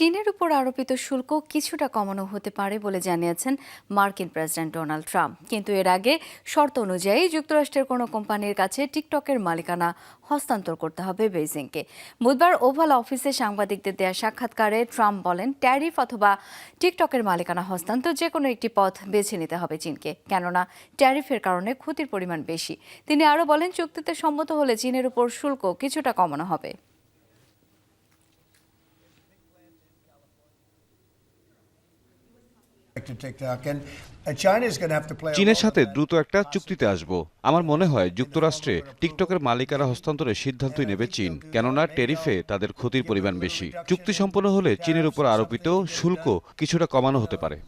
চীনের উপর আরোপিত শুল্ক কিছুটা কমানো হতে পারে বলে জানিয়েছেন মার্কিন প্রেসিডেন্ট ডোনাল্ড ট্রাম্প। কিন্তু এর আগে শর্ত অনুযায়ী যুক্তরাষ্ট্রের কোনো কোম্পানির কাছে টিকটকের মালিকানা হস্তান্তর করতে হবে বেইজিংকে। বুধবার ওভাল অফিসে সাংবাদিকদের দেয়া সাক্ষাৎকারে ট্রাম্প বলেন, ট্যারিফ অথবা টিকটকের মালিকানা হস্তান্তর যে কোনো একটি পথ বেছে নিতে হবে চীনকে। কেননা, ট্যারিফের কারণে ক্ষতির পরিমাণ বেশি। তিনি আরও বলেন, চুক্তিতে সম্মত হলে চীনের উপর শুল্ক কিছুটা কমানো হবে। চীনের সাথে দ্রুত একটা চুক্তিতে আসব। আমার মনে হয় যুক্তরাষ্ট্রে টিকটকের মালিকারা হস্তান্তরের সিদ্ধান্তই নেবে চীন কেননা টেরিফে তাদের ক্ষতির পরিমাণ বেশি। চুক্তি সম্পন্ন হলে চীনের উপর আরোপিত শুল্ক কিছুটা কমানো হতে পারে।